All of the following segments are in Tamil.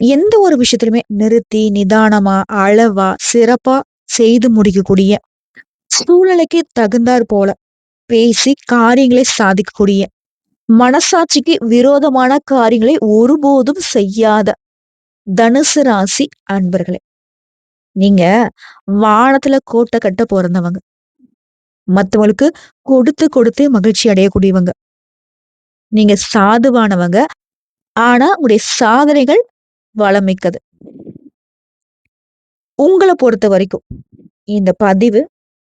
எந்த ஒரு விஷயத்திலுமே நிறுத்தி நிதானமா அளவா சிறப்பா செய்து முடிக்கக்கூடிய சூழ்நிலைக்கு தகுந்தாற் போல பேசி காரியங்களை சாதிக்கக்கூடிய மனசாட்சிக்கு விரோதமான காரியங்களை ஒருபோதும் செய்யாத தனுசு ராசி அன்பர்களே. நீங்க வானத்துல கோட்டை கட்ட பிறந்தவங்க. மத்தவங்களுக்கு கொடுத்து கொடுத்து மகிழ்ச்சி அடையக்கூடியவங்க. நீங்க சாதுவானவங்க. ஆனா உங்களுடைய சாதனைகள் வளமிக்கது. உங்களை பொறுத்த வரைக்கும் இந்த பதிவு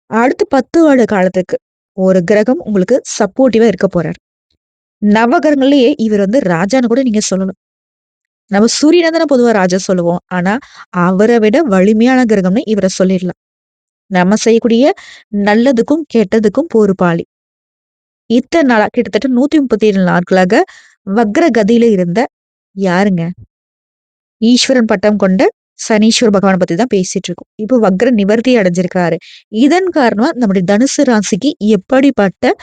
அடுத்த பத்து வருட காலத்துக்கு ஒரு கிரகம் உங்களுக்கு சப்போர்ட்டிவா இருக்க போறாரு. நவகிரகங்கள்லயே இவர் வந்து ராஜான்னு கூட நீங்க சொல்லணும். நம்ம சூரியனை தானே பொதுவா ராஜா சொல்லுவோம். ஆனா அவரை விட வலிமையான கிரகம்னு இவரை சொல்லிடலாம். நம்ம செய்யக்கூடிய நல்லதுக்கும் கெட்டதுக்கும் பொறுப்பாளி. இத்தனை நாளா கிட்டத்தட்ட நூத்தி முப்பத்தி ஏழு நாட்களாக வக்ர கதியில இருந்த யாருங்க? ஈஸ்வரன் பட்டம் கொண்ட சனீஸ்வர பகவானை பத்தி தான் பேசிட்டு இருக்கோம் இப்போ வக்ர நிவர்த்தி அடைஞ்சிருக்காரு. இதன் காரணமா நம்முடைய தனுசு ராசிக்கு எப்படிப்பட்ட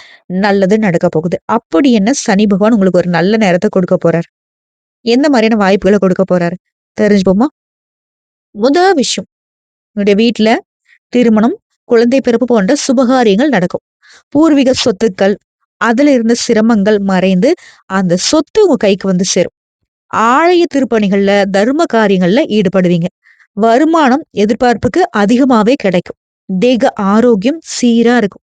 நல்லது நடக்க போகுது? அப்படி என்ன சனி பகவான் உங்களுக்கு ஒரு நல்ல நேரத்தை கொடுக்க போறாரு? எந்த மாதிரியான வாய்ப்புகளை கொடுக்க போறாரு? தெரிஞ்சுப்போமா? முதல் விஷயம். உங்களுடைய வீட்டுல திருமணம் குழந்தை பிறப்பு போன்ற சுபகாரியங்கள் நடக்கும். பூர்வீக சொத்துக்கள் அதுல இருந்த சிரமங்கள் மறைந்து அந்த சொத்து உங்க கைக்கு வந்து சேரும். ஆலய திருப்பணிகள்ல தர்ம காரியங்கள்ல ஈடுபடுவீங்க. வருமானம் எதிர்பார்ப்புக்கு அதிகமாவே கிடைக்கும். தேக ஆரோக்கியம் சீரா இருக்கும்.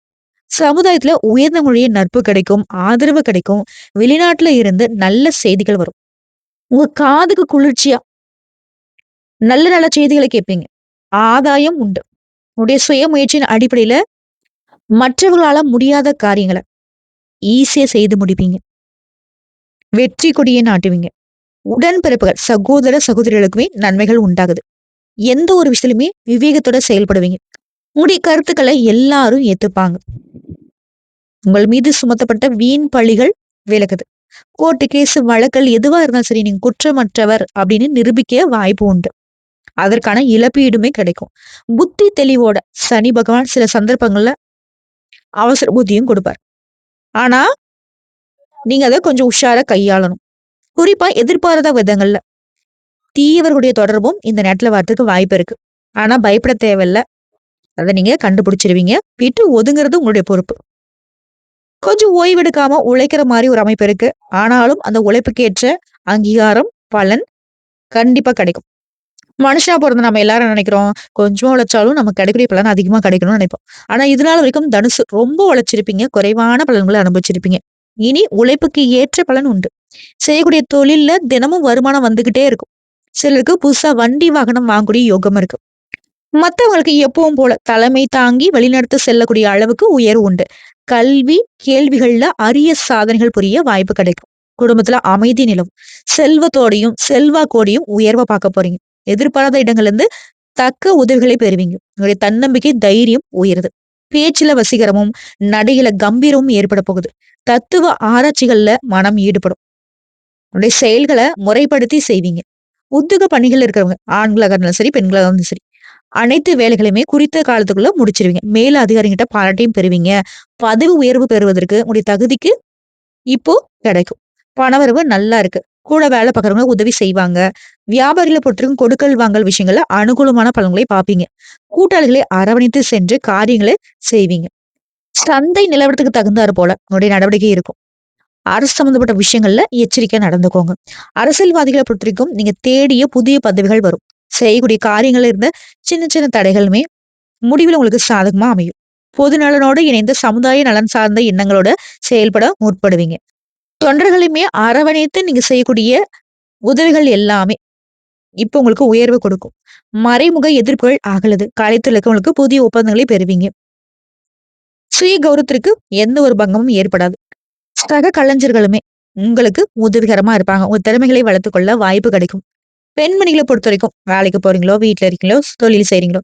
சமுதாயத்துல உயர்ந்த மொழிய நட்பு கிடைக்கும் ஆதரவு கிடைக்கும். வெளிநாட்டுல இருந்து நல்ல செய்திகள் வரும். உங்க காதுக்கு குளிர்ச்சியா? நல்ல நல்ல செய்திகளை கேட்பீங்க. ஆதாயம் உண்டு. உடைய சுய முயற்சியின் அடிப்படையில மற்றவர்களால முடியாத காரியங்களை ஈஸியா செய்து முடிப்பீங்க. வெற்றி கொடியை நாட்டுவீங்க. உடன்பிறப்புகள் சகோதர சகோதரிகளுக்குமே நன்மைகள் உண்டாகுது. எந்த ஒரு விஷயத்துலையுமே விவேகத்தோட செயல்படுவீங்க. உங்களுடைய கருத்துக்களை எல்லாரும் ஏத்துப்பாங்க. உங்கள் மீது சுமத்தப்பட்ட வீண் பழிகள் விலகுது. கோர்ட்டு கேஸ் வழக்கல் எதுவா இருந்தாலும் சரி நீங்க குற்றமற்றவர் அப்படின்னு நிரூபிக்க வாய்ப்பு உண்டு. அதற்கான இழப்பீடுமே கிடைக்கும். புத்தி தெளிவோட சனி பகவான் சில சந்தர்ப்பங்கள்ல அவசர புத்தியும் கொடுப்பார். ஆனா நீங்க அதை கொஞ்சம் உஷாரா கையாளணும். குறிப்பா எதிர்பாராத விதங்கள்ல. தீயவர்களுடைய தொடர்பும் இந்த நேரத்துல வரதுக்கு வாய்ப்பு இருக்கு. ஆனா பயப்பட தேவையில்ல. அதை நீங்க கண்டுபிடிச்சிருவீங்க. விட்டு ஒதுங்குறது உங்களுடைய பொறுப்பு. கொஞ்சம் ஓய்வெடுக்காம உழைக்கிற மாதிரி ஒரு அமைப்பு இருக்கு. ஆனாலும் அந்த உழைப்புக்கேற்ற அங்கீகாரம் பலன் கண்டிப்பா கிடைக்கும். மனுஷனா பிறந்த நம்ம எல்லாரும் நினைக்கிறோம்? கொஞ்சமா உழைச்சாலும் நமக்கு கிடைக்கிற பலன் அதிகமா கிடைக்கணும்னு நினைப்போம். ஆனா இதனால வரைக்கும் தனுசு ரொம்ப உழைச்சிருப்பீங்க. குறைவான பலன்களை அனுபவிச்சிருப்பீங்க. இனி உழைப்புக்கு ஏற்ற பலன் உண்டு. செய்யக்கூடிய தொழில்ல தினமும் வருமானம் வந்துகிட்டே இருக்கும். சிலருக்கு புதுசா வண்டி வாகனம் வாங்கக்கூடிய யோகம் இருக்கு. மத்தவங்களுக்கு எப்பவும் போல தலைமை தாங்கி வழிநடத்த செல்லக்கூடிய அளவுக்கு உயர்வு உண்டு. கல்வி கேள்விகள்ல அரிய சாதனைகள் புரிய வாய்ப்பு கிடைக்கும். குடும்பத்துல அமைதி நிலவும். செல்வத்தோடையும் செல்வாக்கோடையும் உயர்வை பார்க்க போறீங்க. எதிர்பாராத இடங்கள்ல இருந்து தக்க உதவிகளை பெறுவீங்க. உங்களுடைய தன்னம்பிக்கை தைரியம் உயருது. பேச்சுல வசீகரமும் நடையில கம்பீரமும் ஏற்பட போகுது. தத்துவ ஆராய்ச்சிகள்ல மனம் ஈடுபடும். உன்னுடைய செயல்களை முறைப்படுத்தி செய்வீங்க. உத்தியோக பணிகள் இருக்கிறவங்க ஆண்களாக இருந்தாலும் சரி பெண்களாக இருந்தாலும் சரி அனைத்து வேலைகளையுமே குறித்த காலத்துக்குள்ள முடிச்சிருவீங்க. மேல அதிகாரிகிட்ட பாராட்டையும் பெறுவீங்க. பதவி உயர்வு பெறுவதற்கு உங்களுடைய தகுதிக்கு இப்போ கிடைக்கும். பணவரவு நல்லா இருக்கு. கூட வேலை பார்க்குறவங்க உதவி செய்வாங்க. வியாபாரிகளை பொறுத்திருக்கும் கொடுக்கல் வாங்கல் விஷயங்கள்ல அனுகூலமான பலன்களை பார்ப்பீங்க. கூட்டாளிகளை அரவணைத்து சென்று காரியங்களை செய்வீங்க. சந்தை நிலவரத்துக்கு தகுந்தாறு போல உங்களுடைய நடவடிக்கை இருக்கும். அரசு சம்பந்தப்பட்ட விஷயங்கள்ல எச்சரிக்கையா நடந்துக்கோங்க. அரசியல்வாதிகளை பொறுத்திருக்கும் நீங்க தேடிய புதிய பதவிகள் வரும். செய்யக்கூடிய காரியங்கள்ல இருந்த சின்ன சின்ன தடைகளுமே முடிவில் உங்களுக்கு சாதகமா அமையும். பொது நலனோடு இணைந்த சமுதாய நலன் சார்ந்த எண்ணங்களோட செயல்பட முற்படுவீங்க. தொண்டர்களையுமே அரவணைத்து நீங்க செய்யக்கூடிய உதவிகள் எல்லாமே இப்ப உங்களுக்கு உயர்வு கொடுக்கும். மறைமுக எதிர்ப்புகள் ஆகலது கலைத்துறையில் உங்களுக்கு புதிய ஒப்பந்தங்களை பெறுவீங்க. சுய கௌரவத்திற்கு எந்த ஒரு பங்கமும் ஏற்படாது. சக கலைஞர்களுமே உங்களுக்கு உதவிகரமா இருப்பாங்க. உங்க திறமைகளை வளர்த்துக்கொள்ள வாய்ப்பு கிடைக்கும். பெண்மணிகளை பொறுத்த வரைக்கும் வேலைக்கு போறீங்களோ வீட்டுல இருக்கீங்களோ தொழில் செய்றீங்களோ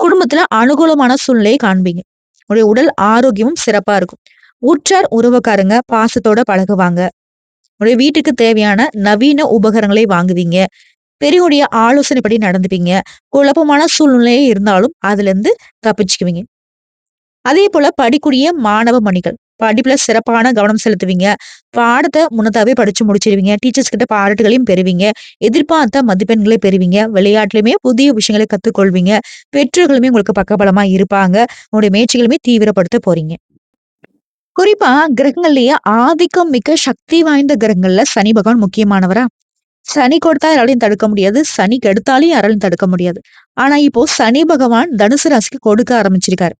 குடும்பத்துல அனுகூலமான சூழ்நிலையை காண்பீங்க. உங்களுடைய உடல் ஆரோக்கியமும் சிறப்பா இருக்கும். உற்றார் உறவுக்காரங்க பாசத்தோட பழகுவாங்க. உங்களுடைய வீட்டுக்கு தேவையான நவீன உபகரணங்களை வாங்குவீங்க. பெரியவுடைய ஆலோசனைப்படி நடந்துப்பீங்க. குழப்பமான சூழ்நிலையே இருந்தாலும் அதுல இருந்து தப்பிச்சுக்குவீங்க. அதே போல படிக்கூடிய மாணவ மணிகள். படிப்புல சிறப்பான கவனம் செலுத்துவீங்க. பாடத்தை முன்னதாவே படிச்சு முடிச்சிருவீங்க. டீச்சர்ஸ் கிட்ட பாராட்டுகளையும் பெறுவீங்க. எதிர்பார்த்த மதிப்பெண்களை பெறுவீங்க. விளையாட்டுலயுமே புதிய விஷயங்களை கத்துக்கொள்வீங்க. பெற்றோர்களுமே உங்களுக்கு பக்கபலமா இருப்பாங்க. உங்களுடைய முயற்சிகளுமே தீவிரப்படுத்த போறீங்க. குறிப்பா கிரகங்கள்லயே ஆதிக்கம் மிக்க சக்தி வாய்ந்த கிரகங்கள்ல சனி பகவான் முக்கியமானவரா? சனி கொடுத்தா யாராலையும் தடுக்க முடியாது. சனி கெடுத்தாலையும் யாராலையும் தடுக்க முடியாது. ஆனா இப்போ சனி பகவான் தனுசு ராசிக்கு கொடுக்க ஆரம்பிச்சிருக்காரு.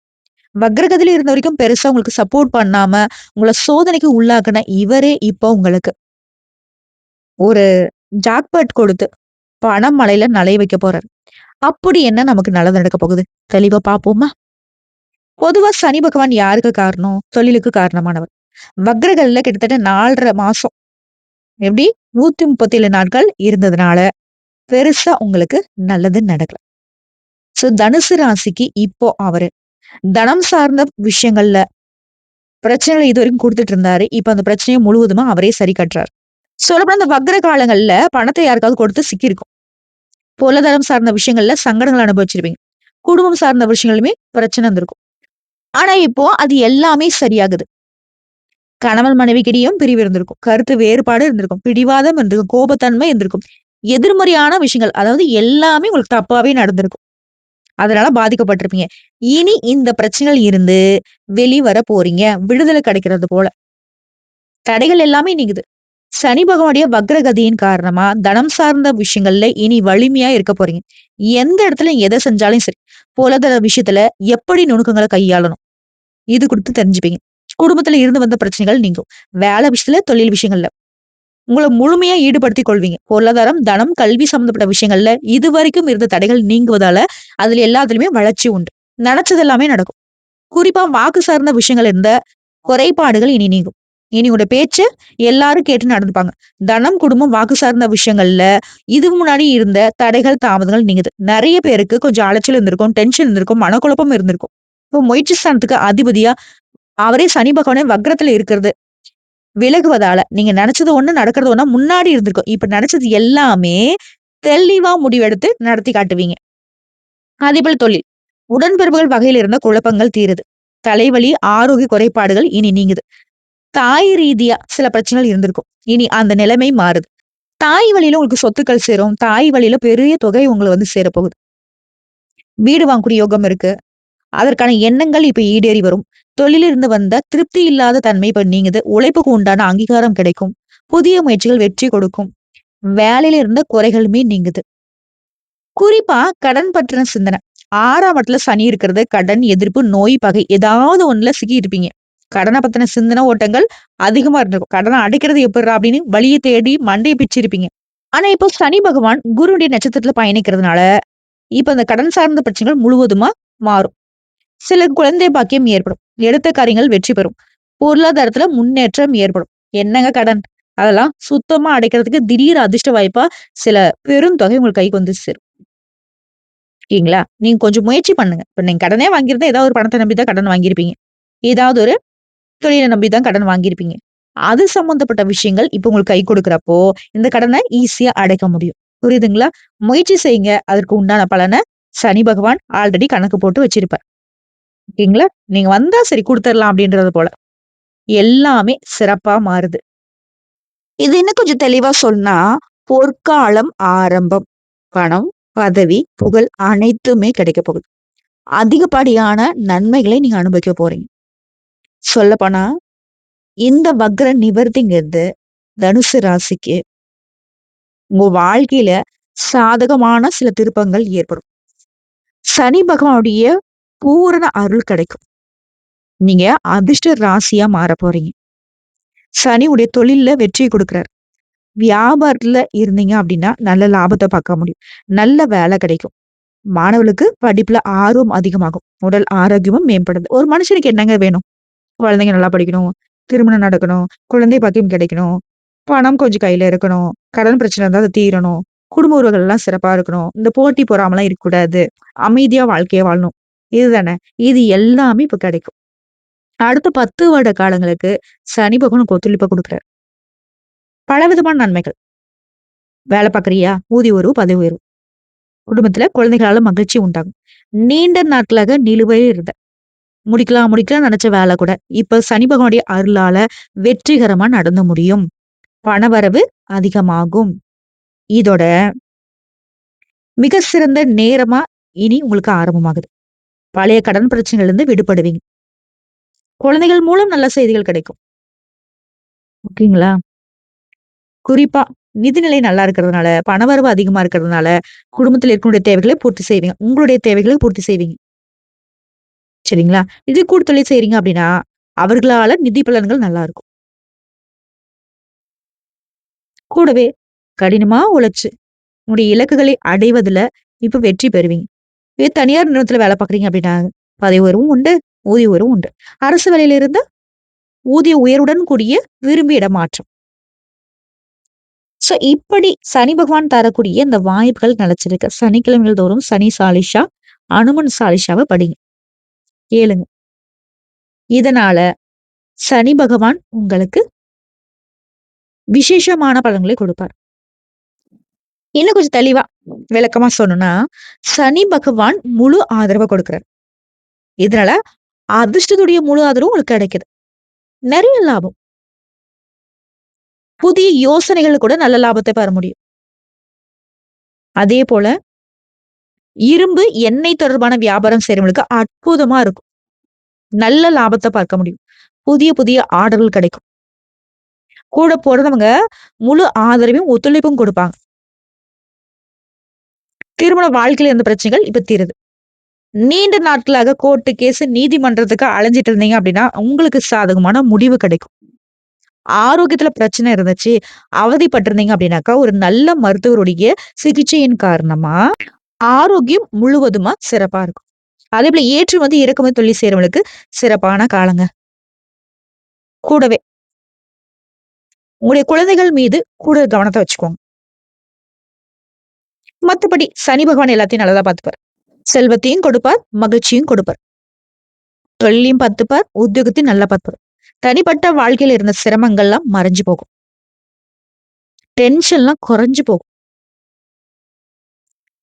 வக்ரகதியில் இருந்த வரைக்கும் பெருசா உங்களுக்கு சப்போர்ட் பண்ணாம, உங்களை சோதனைக்கு உள்ளாக்குன இவரே இப்போ உங்களுக்கு ஒரு ஜாக்பட் கொடுத்து பணம் மழையில நலைய வைக்க போறாரு. அப்படி என்ன நமக்கு நல்லது நடக்க போகுது? தெளிவா பார்ப்போமா? பொதுவா சனி பகவான் யாருக்கு காரணம்? தொழிலுக்கு காரணமானவர். வக்ரகல்ல கிட்டத்தட்ட நாலரை மாசம் எப்படி நூத்தி முப்பத்தி ஏழு நாட்கள் இருந்ததுனால, பெருசா உங்களுக்கு நல்லது நடக்கல. சோ தனுசு ராசிக்கு இப்போ அவரு தனம் சார்ந்த விஷயங்கள்ல பிரச்சனைகள் இதுவரைக்கும் குடுத்துட்டு இருந்தாரு. இப்ப அந்த பிரச்சனையை முழுவதுமா அவரே சரி கட்டுறாரு. சொல்லப்போனா இந்த வக்ர காலங்கள்ல பணத்தை யாருக்காவது கொடுத்து சிக்கியிருக்கும். பொருளாதாரம் சார்ந்த விஷயங்கள்ல சங்கடங்கள் அனுபவிச்சிருப்பீங்க. குடும்பம் சார்ந்த விஷயங்களுமே பிரச்சனை இருந்திருக்கும். ஆனா இப்போ அது எல்லாமே சரியாகுது. கணவன் மனைவிக்கிடையும் பிரிவு இருந்திருக்கும். கருத்து வேறுபாடு இருந்திருக்கும். பிடிவாதம் இருந்திருக்கும். கோபத்தன்மை இருந்திருக்கும். எதிர்மறையான விஷயங்கள் அதாவது எல்லாமே உங்களுக்கு தப்பாவே நடந்திருக்கும். அதனால பாதிக்கப்பட்டிருப்பீங்க. இனி இந்த பிரச்சனைகள் இருந்து வெளிவர போறீங்க. விடுதலை கிடைக்கிறது போல. தடைகள் எல்லாமே நீங்குது. சனி பகவானுடைய வக்ரகதியின் காரணமா தனம் சார்ந்த விஷயங்கள்ல இனி வலிமையா இருக்க போறீங்க. எந்த இடத்துல எதை செஞ்சாலும் சரி, பொருளாதார விஷயத்துல எப்படி நுணுக்கங்களை கையாளணும்? இது கொடுத்து தெரிஞ்சுப்பீங்க. குடும்பத்துல இருந்து வந்த பிரச்சனைகள் நீங்கும். வேலை விஷயத்துல, தொழில் விஷயங்கள்ல. உங்களை முழுமையா ஈடுபடுத்திக் கொள்வீங்க. பொருளாதாரம், தனம், கல்வி சம்பந்தப்பட்ட விஷயங்கள்ல இதுவரைக்கும் இருந்த தடைகள் நீங்குவதால, அதுல எல்லாத்துலயுமே வளர்ச்சி உண்டு. நினைச்சது எல்லாமே நடக்கும். குறிப்பா வாக்கு சார்ந்த விஷயங்கள் இருந்த குறைபாடுகள் இனி நீங்கும். இனி உங்களோட பேச்சு எல்லாரும் கேட்டு நடந்துப்பாங்க. தனம், குடும்பம், வாக்கு சார்ந்த விஷயங்கள்ல இது முன்னாடி இருந்த தடைகள், தாமதங்கள் நீங்குது. நிறைய பேருக்கு கொஞ்சம் அலைச்சல் இருந்திருக்கும், டென்ஷன் இருந்திருக்கும், மனக்குழப்பம் இருந்திருக்கும். இப்போ முயற்சி ஸ்தானத்துக்கு அதிபதியா அவரே சனி பகவானே வக்ரத்துல இருக்கிறது விலகுவதால, நீங்க நினைச்சது ஒண்ணு, நடக்கிறது ஒண்ணா முன்னாடி இருந்திருக்கும். இப்ப நினைச்சது எல்லாமே தெளிவா முடிவெடுத்து நடத்தி காட்டுவீங்க. அதேபோல தொழில். உடன்பிறப்புகள் வகையில இருந்த குழப்பங்கள் தீருது. தலைவலி, ஆரோக்கிய குறைபாடுகள் இனி நீங்குது. தாய் ரீதியா சில பிரச்சனைகள் இருந்திருக்கும். இனி அந்த நிலைமை மாறுது. தாய் வழியில உங்களுக்கு சொத்துக்கள் சேரும். தாய் வழியில பெரிய தொகை உங்களை வந்து சேரப்போகுது. வீடு வாங்கக்கூடிய யோகம் இருக்கு. அதற்கான எண்ணங்கள் இப்ப ஈடேறி வரும். தொழிலிருந்து வந்த திருப்தி இல்லாத தன்மை இப்போ நீங்குது. உழைப்புக்கு உண்டான அங்கீகாரம் கிடைக்கும். புதிய முயற்சிகள் வெற்றி கொடுக்கும். வேலையில இருந்த குறைகளுமே நீங்குது. குறிப்பா கடன் பற்றின சிந்தனை. ஆறாம் இடத்துல சனி இருக்கிறது. கடன், எதிர்ப்பு, நோய், பகை ஏதாவது ஒண்ணுல சிக்கி இருப்பீங்க. கடனை பத்தின சிந்தனை ஓட்டங்கள் அதிகமா இருந்திருக்கும். கடனை அடைக்கிறது எப்படிறா அப்படின்னு வழியை தேடி மண்டையை பிச்சிருப்பீங்க. ஆனா இப்போ சனி பகவான் குருவுடைய நட்சத்திரத்துல பயணிக்கிறதுனால, இப்ப அந்த கடன் சார்ந்த பிரச்சனைகள் முழுவதுமா மாறும். சிலருக்கு குழந்தை பாக்கியம் ஏற்படும். எடுத்த காரியங்கள் வெற்றி பெறும். பொருளாதாரத்துல முன்னேற்றம் ஏற்படும். என்னங்க கடன்? அதெல்லாம் சுத்தமா அடைக்கிறதுக்கு திடீர் அதிர்ஷ்ட வாய்ப்பா சில பெருந்தொகை உங்களுக்கு கைக்கு வந்து சேரும். ஓகேங்களா? நீங்க கொஞ்சம் முயற்சி பண்ணுங்க. இப்ப நீங்க கடனே வாங்கியிருந்தா ஏதாவது ஒரு பணத்தை நம்பி தான் கடன் வாங்கியிருப்பீங்க. ஏதாவது ஒரு தொழிலை நம்பி தான் கடன் வாங்கியிருப்பீங்க. அது சம்பந்தப்பட்ட விஷயங்கள் இப்ப உங்களுக்கு கை கொடுக்குறப்போ இந்த கடனை ஈஸியா அடைக்க முடியும். புரியுதுங்களா? முயற்சி செய்யுங்க. அதற்கு உண்டான பலனை சனி பகவான் ஆல்ரெடி கணக்கு போட்டு வச்சிருப்பார். ஓகேங்களா? நீங்க வந்தா சரி கொடுத்துடலாம் அப்படின்றது போல. எல்லாமே சிறப்பா மாறுது. இது இன்னும் கொஞ்சம் தெளிவா சொன்னா, பொற்காலம் ஆரம்பம். பணம், பதவி, புகழ் அனைத்துமே கிடைக்க போகுது. அதிகப்படியான நன்மைகளை நீங்க அனுபவிக்க போறீங்க. சொல்லப்போனா, இந்த வக்ர நிவர்த்திங்கிறது தனுசு ராசிக்கு உங்க வாழ்க்கையில சாதகமான சில திருப்பங்கள் ஏற்படும். சனி பகவானுடைய பூரண அருள் கிடைக்கும். நீங்க அதிர்ஷ்ட ராசியா மாறப் போறீங்க. சனி உடைய தொழில்ல வெற்றி கொடுக்குறாரு வியாபாரத்துல இருந்தீங்க அப்படின்னா, நல்ல லாபத்தை பார்க்க முடியும். நல்ல வேலை கிடைக்கும். மாணவர்களுக்கு படிப்புல ஆர்வம் அதிகமாகும். உடல் ஆரோக்கியமும் மேம்படுது. ஒரு மனுஷனுக்கு என்னங்க வேணும்? குழந்தைங்க நல்லா படிக்கணும். திருமணம் நடக்கணும். குழந்தை பாக்கியம் கிடைக்கணும். பணம் கொஞ்சம் கையில இருக்கணும். கடன் பிரச்சனை இருந்தால் அது தீரணும். குடும்ப உறவுகள் எல்லாம் சிறப்பா இருக்கணும். இந்த போட்டி பொறாமைலாம் இருக்கக்கூடாது. அமைதியா வாழ்க்கையை வாழணும். இதுதானே. இது எல்லாமே இப்ப கிடைக்கும். அடுத்த 10 வருட காலங்களுக்கு சனி பகவான் உங்களுக்கு ஒத்துழைப்ப பலவிதமான நன்மைகள். வேலை பார்க்குறியா? ஊதிய உயர்வு, பதவி உயர்வு. குடும்பத்துல குழந்தைகளால மகிழ்ச்சி உண்டாகும். நீண்ட நாட்களாக நிலுவையில் இருந்த முடிக்கலாம் முடிக்கலாம் நினைச்ச வேலை கூட இப்ப சனி பகவானுடைய அருளால வெற்றிகரமா நடந்து முடியும் பணவரவு அதிகமாகும் இதோட மிக சிறந்த நேரமா இனி உங்களுக்கு ஆரம்பமாகுது பழைய கடன் பிரச்சனைகள் இருந்து விடுபடுவீங்க. குழந்தைகள் மூலம் நல்ல செய்திகள் கிடைக்கும். ஓகேங்களா? குறிப்பா நிதிநிலை நல்லா இருக்கிறதுனால பணவரவு அதிகமா இருக்கிறதுனால குடும்பத்தில் இருக்கக்கூடிய தேவைகளை பூர்த்தி செய்வீங்க. உங்களுடைய தேவைகளை பூர்த்தி செய்வீங்க. சரிங்களா? இது கூடுதொழில் செய்றீங்க அப்படின்னா அவர்களால நிதி பலன்கள் நல்லா இருக்கும். கூடவே கடினமா உழைச்சு உங்களுடைய இலக்குகளை அடைவதுல இப்ப வெற்றி பெறுவீங்க. இதே தனியார் நிறுவனத்துல வேலை பாக்குறீங்க அப்படின்னா பதவி உயர்வும் உண்டு ஊதிய உயர்வும் உண்டு. அரசு வேலையில இருந்து ஊதிய உயர்வுடன் கூடிய விரும்பி இடமாற்றம். சோ இப்படி சனி பகவான் தரக்கூடிய இந்த வாய்ப்புகள் நினைச்சிருக்கு சனிக்கிழமைகள் தோறும் சனி சாலிஷா அனுமன் சாலிஷாவை படிங்க. கேளுங்க. இதனால சனி பகவான் உங்களுக்கு விசேஷமான பலன்களை கொடுப்பார். இன்னும் கொஞ்சம் தெளிவா விளக்கமா சொல்லணும்னா சனி பகவான் முழு ஆதரவை கொடுக்கிறார். இதனால அதிர்ஷ்டத்துடைய முழு ஆதரவும் உங்களுக்கு கிடைக்குது. நிறைய லாபம். புதிய யோசனைகள் கூட நல்ல லாபத்தை பெற முடியும். அதே போல இரும்பு எண்ணெய் தொடர்பான வியாபாரம் செய்யறவங்களுக்கு அற்புதமா இருக்கும். நல்ல லாபத்தை பார்க்க முடியும். புதிய புதிய ஆர்டர்கள் கிடைக்கும். கூட போறவங்க முழு ஆதரவையும் ஒத்துழைப்பும் கொடுப்பாங்க. திருமண வாழ்க்கையில இருந்த பிரச்சனைகள் இப்ப தீருது. நீண்ட நாட்களாக கோர்ட்டு கேஸ் நீதிமன்றத்துக்கு அலைஞ்சிட்டு இருந்தீங்க அப்படின்னா உங்களுக்கு சாதகமான முடிவு கிடைக்கும். ஆரோக்கியத்துல பிரச்சனை இருந்துச்சு அவதிப்பட்டிருந்தீங்க அப்படின்னாக்கா ஒரு நல்ல மருத்துவருடைய சிகிச்சையின் காரணமா ஆரோக்கியம் முழுவதுமா சிறப்பா இருக்கும். அதே போல ஏற்றுமதி இறக்குமதி தொழில் செய்யறவங்களுக்கு சிறப்பான காலங்க. கூடவே உங்களுடைய குழந்தைகள் மீது கூட கவனத்தை வச்சுக்கோங்க. மத்தபடி சனி பகவான் எல்லாத்தையும் நல்லதா பார்த்துப்பார். செல்வத்தையும் கொடுப்பார் மகிழ்ச்சியும் கொடுப்பார். தொழிலையும் பார்த்துப்பார் உத்தியோகத்தையும் நல்லா பார்த்துப்பார். தனிப்பட்ட வாழ்க்கையில இருந்த சிரமங்கள்லாம் மறைஞ்சு போகும். டென்ஷன்லாம் குறைஞ்சு போகும்.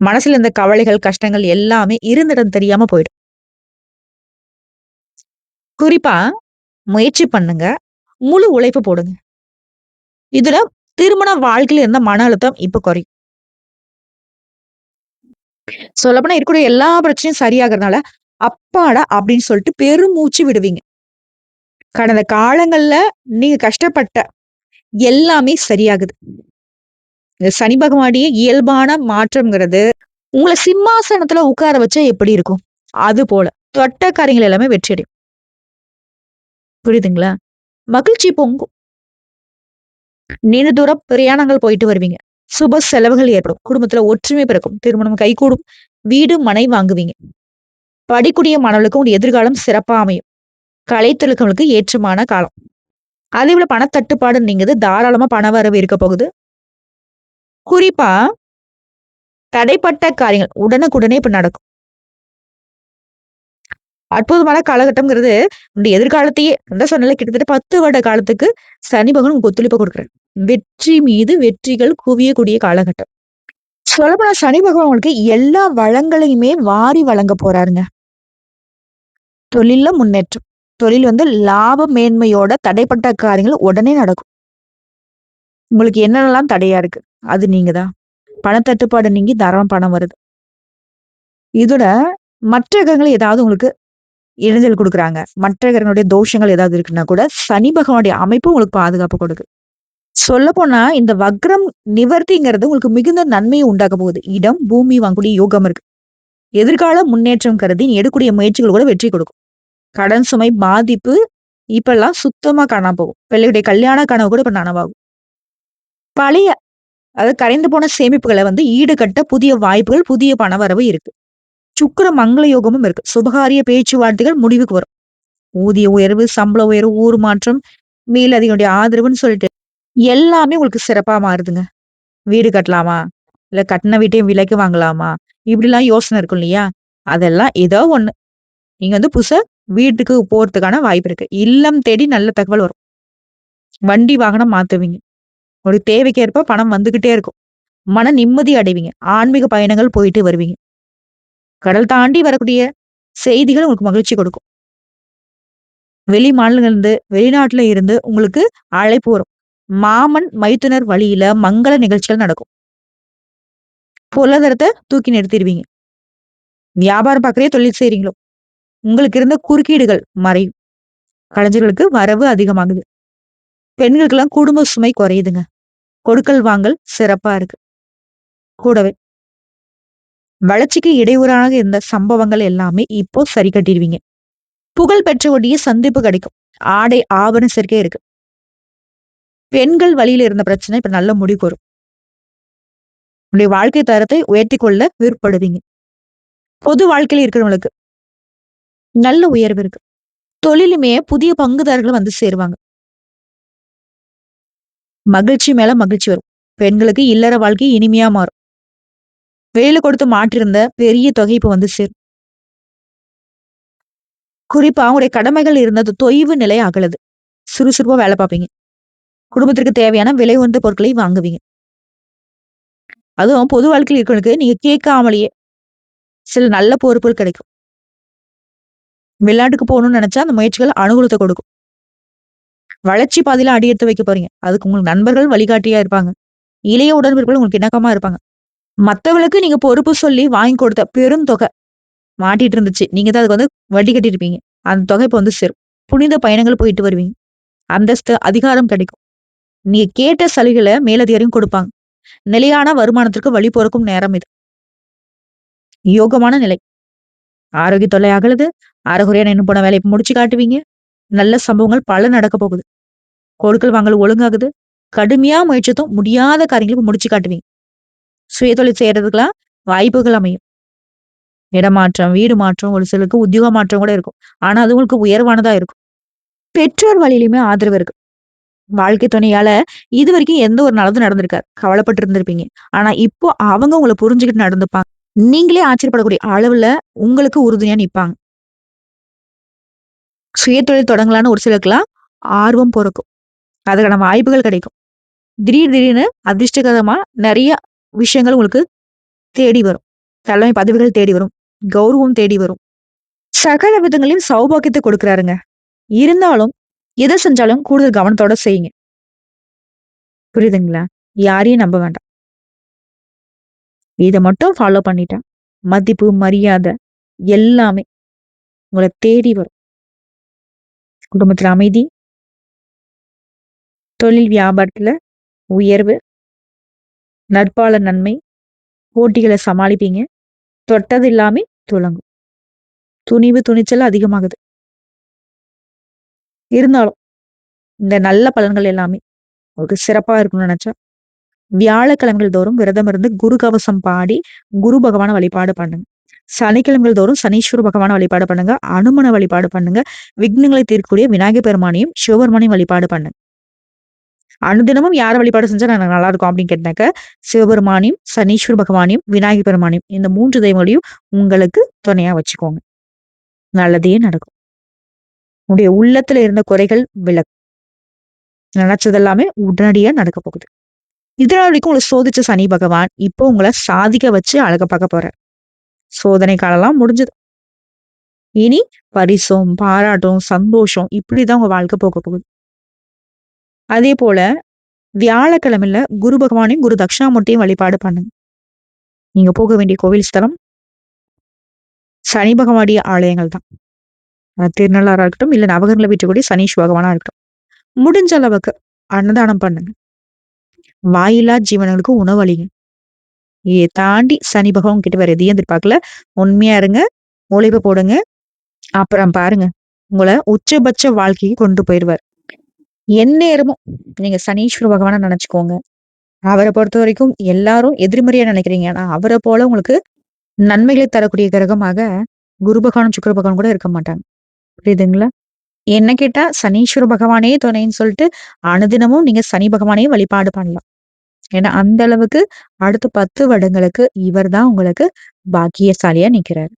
மனசுல இருந்த கவலைகள் கஷ்டங்கள் எல்லாமே இருந்திடம் தெரியாம போயிடும். குறிப்பா முயற்சி பண்ணுங்க முழு உழைப்பு போடுங்க. இதுல திருமண வாழ்க்கையில இருந்த மன அழுத்தம் இப்ப குறையும். சொல்லப்போனா இருக்கக்கூடிய எல்லா பிரச்சனையும் சரியாகிறதுனால அப்பாடா அப்படின்னு சொல்லிட்டு பெருமூச்சு விடுவீங்க. கடந்த காலங்கள்ல நீங்க கஷ்டப்பட்ட எல்லாமே சரியாகுது. இந்த சனி பகவானுடைய இயல்பான மாற்றம்ங்கிறது உங்களை சிம்மாசனத்துல உட்கார வச்சா எப்படி இருக்கும்? அது போல. தொட்ட காரியங்கள் எல்லாமே வெற்றி அடையும். புரியுதுங்களா? மகிழ்ச்சி பொங்கும். நீண்ட தூரம் பிரயாணங்கள் போயிட்டு வருவீங்க. சுப செலவுகள் ஏற்படும். குடும்பத்துல ஒற்றுமை பிறக்கும். திருமணம் கைகூடும். வீடு மனை வாங்குவீங்க. படிக்கூடிய மாணவர்களுக்கு உங்க எதிர்காலம் சிறப்பா அமையும். கலைத்தொழில்களுக்கு ஏற்றமான காலம். அதே போல பணத்தட்டுப்பாடு நீங்குது. தாராளமா பண வரவு இருக்க போகுது. குறிப்பா தடைப்பட்ட காரியங்கள் உடனுக்குடனே இப்ப நடக்கும். அற்புதமான காலகட்டம்ங்கிறது உங்களுடைய எதிர்காலத்தையே அந்த சொன்னால கிட்டத்தட்ட பத்து வருட காலத்துக்கு சனி பகவான் உங்களுக்கு ஒத்துழைப்பு கொடுக்குறாரு. வெற்றி மீது வெற்றிகள் குவியக்கூடிய காலகட்டம். சொல்லப்போனா சனி பகவான் உங்களுக்கு எல்லா வளங்களையுமே வாரி வழங்க போறாருங்க. தொழில முன்னேற்றம். தொழில் வந்து லாப மேன்மையோட தடைப்பட்ட காரியங்கள் உடனே நடக்கும். உங்களுக்கு என்னென்னலாம் தடையா இருக்கு? அது நீங்க தான் பணத்தட்டுப்பாடு நீங்கி தரம் பணம் வருது. இதோட மற்ற கிரகங்கள் ஏதாவது உங்களுக்கு இடைஞ்சல் கொடுக்குறாங்க. மற்ற கிரகங்களுடைய தோஷங்கள் ஏதாவது இருக்குன்னா கூட சனி பகவானுடைய அமைப்பு உங்களுக்கு பாதுகாப்பு கொடுக்கு சொல்ல போனா இந்த வக்ரம் நிவர்த்திங்கிறது உங்களுக்கு மிகுந்த நன்மையை உண்டாக்க போகுது. இடம் பூமி வாங்கக்கூடிய யோகம் இருக்கு. எதிர்கால முன்னேற்றம் கருதி நீ எடுக்கூடிய முயற்சிகள் கூட வெற்றி கொடுக்கும். கடன் சுமை பாதிப்பு இப்பெல்லாம் சுத்தமா காணாம போகும். பிள்ளையுடைய கல்யாண கனவு கூட இப்ப நனவாகும். பழைய அதாவது கரைந்து போன சேமிப்புகளை வந்து ஈடுகட்ட புதிய வாய்ப்புகள் புதிய பணவரவு இருக்கு. சுக்கர மங்கள யோகமும் இருக்கு. சுபகாரிய பேச்சுவார்த்தைகள் முடிவுக்கு வரும். ஊதிய உயர்வு சம்பள உயர்வு ஊர் மாற்றம் மேலதிகளுடைய ஆதரவுன்னு சொல்லிட்டு எல்லாமே உங்களுக்கு சிறப்பாக மாறுதுங்க. வீடு கட்டலாமா? இல்ல கட்டின வீட்டையும் விலைக்கு வாங்கலாமா? இப்படிலாம் யோசனை இருக்கும் இல்லையா? அதெல்லாம் ஏதோ ஒண்ணு. நீங்க வந்து புதுசா வீட்டுக்கு போறதுக்கான வாய்ப்பு இருக்கு. இல்லம் தேடி நல்ல தகவல் வரும். வண்டி வாகனம் மாத்துவீங்க. ஒரு தேவைக்கேற்ப பணம் வந்துகிட்டே இருக்கும். மன நிம்மதி அடைவீங்க. ஆன்மீக பயணங்கள் போயிட்டு வருவீங்க. கடல் தாண்டி வரக்கூடிய செய்திகள் உங்களுக்கு மகிழ்ச்சி கொடுக்கும். வெளி மாநிலங்கள்ல இருந்து வெளிநாட்டுல இருந்து உங்களுக்கு அழைப்பு வரும். மாமன் மைத்துனர் வழியில மங்கள நிகழ்ச்சிகள் நடக்கும். பொருளாதாரத்தை தூக்கி நிறுத்திடுவீங்க. வியாபாரம் பார்க்கறே தொழில் செய்றீங்களோ? உங்களுக்கு இருந்த குறுக்கீடுகள் மறையும். கலைஞர்களுக்கு வரவு அதிகமாகுது. பெண்களுக்கெல்லாம் குடும்ப சுமை குறையுதுங்க. கொடுக்கல் வாங்கல் சிறப்பா இருக்கு. கூடவே வளர்ச்சிக்கு இடையூறாக இருந்த சம்பவங்கள் எல்லாமே இப்போ சரி கட்டிடுவீங்க புகழ் பெற்றவுடைய சந்திப்பு கிடைக்கும். ஆடை ஆபரண சேர்க்கை இருக்கு. பெண்கள் வழியில இருந்த பிரச்சனை இப்ப நல்ல முடிவு வரும். உங்களுடைய வாழ்க்கை தரத்தை உயர்த்தி கொள்ள விருப்பப்படுவீங்க. பொது வாழ்க்கையில இருக்கிறவங்களுக்கு நல்ல உயர்வு இருக்கு. தொழிலுமே புதிய பங்குதாரர்கள் வந்து சேருவாங்க. மகிழ்ச்சி மேல மகிழ்ச்சி வரும். பெண்களுக்கு இல்லற வாழ்க்கை இனிமையா மாறும். வேலை கொடுத்து மாற்றிருந்த பெரிய தொகை இப்ப வந்து சேரும். குறிப்பா உங்களுடைய கடமைகள் இருந்தது தொய்வு நிலை அகலது. சுறுசுறுப்பா வேலை பார்ப்பீங்க. குடும்பத்திற்கு தேவையான விலை உயர்ந்த பொருட்களை வாங்குவீங்க. அதுவும் பொது வாழ்க்கையில் இருக்கிறவனுக்கு நீங்க கேட்காமலேயே சில நல்ல பொறுப்புகள் கிடைக்கும். வெளிநாட்டுக்கு போகணும்னு நினைச்சா அந்த முயற்சிகள் அனுகூலத்தை கொடுக்கும். வளர்ச்சி பாதையில அடி எடுத்து வைக்க போறீங்க. அதுக்கு உங்களுக்கு நண்பர்கள் வழிகாட்டியா இருப்பாங்க. இளைய உடன்பிறப்புகள் உங்களுக்கு இணக்கமா இருப்பாங்க. மத்தவங்களுக்கு நீங்க பொறுப்பு சொல்லி வாங்கி கொடுத்த பெரும் தொகை மாட்டிட்டு இருந்துச்சு. நீங்க தான் அதுக்கு வந்து வட்டி கட்டியிருப்பீங்க அந்த தொகை இப்போ வந்து சேரும். புனித பயணங்கள் போயிட்டு வருவீங்க. அந்தஸ்து அதிகாரம் கிடைக்கும். நீ கேட்ட சலுகைகளை மேலதிகாரியும் கொடுப்பாங்க. நிலையான வருமானத்திற்கு வழி பொறுக்கும் நேரம் இது. யோகமான நிலை. ஆரோக்கிய தொல்லை அகலுது. அறகுறையான நின்று போன வேலையை முடிச்சு காட்டுவீங்க. நல்ல சம்பவங்கள் பல நடக்க போகுது. கொடுக்கல் வாங்கல் ஒழுங்காகுது. கடுமையா முயற்சித்தும் முடியாத காரியங்களுக்கு முடிச்சு காட்டுவீங்க. சுயதொழில் செய்யறதுக்கெல்லாம் வாய்ப்புகள் அமையும். இடமாற்றம் வீடு மாற்றம் ஒரு சிலருக்கு உத்தியோக மாற்றம் கூட இருக்கும். ஆனா அது உங்களுக்கு உயர்வானதா இருக்கும். பெற்றோர் வழியிலுமே ஆதரவு இருக்கு. வாழ்க்கை துணையால இது வரைக்கும் எந்த ஒரு நல்லதும் நடந்திருக்காரு கவலைப்பட்டு இருந்திருப்பீங்க ஆனா இப்போ அவங்க உங்களை புரிஞ்சுக்கிட்டு நடந்துப்பாங்க. நீங்களே ஆச்சரியப்படக்கூடிய அளவுல உங்களுக்கு உறுதுணையா நிப்பாங்க. சுயதொழில் தொடங்கலான்னு ஒரு சிலருக்குலாம் ஆர்வம் பிறக்கும். அதுக்கான வாய்ப்புகள் கிடைக்கும். திடீர் திடீர்னு அதிர்ஷ்டகரமா நிறைய விஷயங்கள் உங்களுக்கு தேடி வரும். தலைமை பதவிகள் தேடி வரும். கௌரவம் தேடி வரும். சகல விதங்களையும் சௌபாக்கியத்தை கொடுக்குறாருங்க. இருந்தாலும் எதை செஞ்சாலும் கூடுதல் கவனத்தோட செய்யுங்க. புரியுதுங்களா? யாரையும் நம்ப வேண்டாம். இதை மட்டும் ஃபாலோ பண்ணிட்டா மதிப்பு மரியாதை எல்லாமே உங்களை தேடி வரும். குடும்பத்துல அமைதி தொழில் வியாபாரத்துல உயர்வு நட்பால நன்மை போட்டிகளை சமாளிப்பீங்க. தொட்டது இல்லாம துளங்கும். துணிவு துணிச்சல் அதிகமாகுது. இருந்தாலும் இந்த நல்ல பலன்கள் எல்லாமே உங்களுக்கு சிறப்பா இருக்கும்னு நினைச்சா வியாழக்கிழமைகள் தோறும் விரதம் இருந்து குரு கவசம் பாடி குரு பகவான வழிபாடு பண்ணுங்க. சனிக்கிழமைகள் தோறும் சனீஸ்வர பகவான வழிபாடு பண்ணுங்க. அனுமன வழிபாடு பண்ணுங்க. விக்னங்களை தீர்க்கக்கூடிய விநாயகர் பெருமானையும் சிவபெருமானையும் வழிபாடு பண்ணுங்க. அனுதினமும் யார வழிபாடு செஞ்சா நல்லா இருக்கும் அப்படின்னு கேட்டாக்க சிவபெருமானையும் சனீஸ்வர பகவானையும் விநாயகர் பெருமானையும் இந்த மூன்று தெய்வங்களையும் உங்களுக்கு துணையா வச்சுக்கோங்க. நல்லதே நடக்கும். உன்னுடைய உள்ளத்துல இருந்த குறைகள் விலக்கு நினைச்சதெல்லாமே உடனடியா நடக்க போகுது. இதனால் வரைக்கும் உங்களை சோதிச்ச சனி பகவான் இப்போ உங்களை சாதிக்க வச்சு அழக பார்க்க போற சோதனை காலம்லாம் முடிஞ்சது. இனி பரிசும் பாராட்டும் சந்தோஷம் இப்படிதான் உங்க வாழ்க்கை போக போகுது. அதே போல வியாழக்கிழமையில குரு பகவானையும் குரு தட்சிணாமூர்த்தியும் வழிபாடு பண்ணுங்க. நீங்க போக வேண்டிய கோவில் ஸ்தலம் சனி பகவானுடைய ஆலயங்கள் தான் திருநள்ளாராக இருக்கட்டும் இல்ல நவகங்களை வீட்டுக்கூடிய சனீஷ் பகவானாக இருக்கட்டும் முடிஞ்ச அளவுக்கு அன்னதானம் பண்ணுங்க. வாயிலா ஜீவனங்களுக்கு உணவளிங்க இதை தாண்டி சனி பகவான் கிட்ட வேற எதையும் எதிர்பார்க்கல. உண்மையா இருங்க உழைப்பு போடுங்க. அப்புறம் பாருங்க உங்களை உச்சபட்ச வாழ்க்கைக்கு கொண்டு போயிடுவார். எந்நேரமும் நீங்க சனீஸ்வர பகவான நினைச்சுக்கோங்க. அவரை பொறுத்த வரைக்கும் எல்லாரும் எதிர்மறையா நினைக்கிறீங்க. ஆனா அவரை போல உங்களுக்கு நன்மைகளை தரக்கூடிய கிரகமாக குரு பகவானும் சுக்கர பகவான் கூட இருக்க மாட்டாங்க. புரியுதுங்களா? என்ன கேட்டா சனீஸ்வர பகவானே துணைன்னு சொல்லிட்டு அனுதினமும் நீங்க சனி பகவானையும் வழிபாடு பண்ணலாம். ஏன்னா அந்த அளவுக்கு அடுத்த பத்து வருடங்களுக்கு இவர் தான் உங்களுக்கு பாக்கியசாலியா நிக்கிறாரு.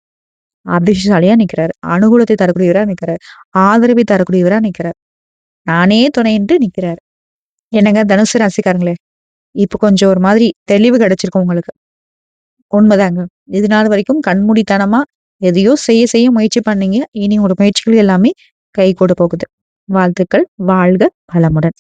அதிர்ஷ்டசாலியா நிக்கிறாரு. அனுகூலத்தை தரக்கூடியவரா நிக்கிறாரு. ஆதரவை தரக்கூடியவரா நிக்கிறார். நானே துணைன்ட்டு நிக்கிறாரு. என்னங்க தனுசு ராசிக்காரங்களே இப்ப கொஞ்சம் ஒரு மாதிரி தெளிவு கிடைச்சிருக்கும் உங்களுக்கு. உண்மைதாங்க. இது நாள் வரைக்கும் கண்மூடித்தனமா எதையோ செய்ய செய்ய முயற்சி பண்ணீங்க. இனி உங்களோட முயற்சிகள் எல்லாமே கை கூட போகுது. வாழ்த்துக்கள். வாழ்க வளமுடன்.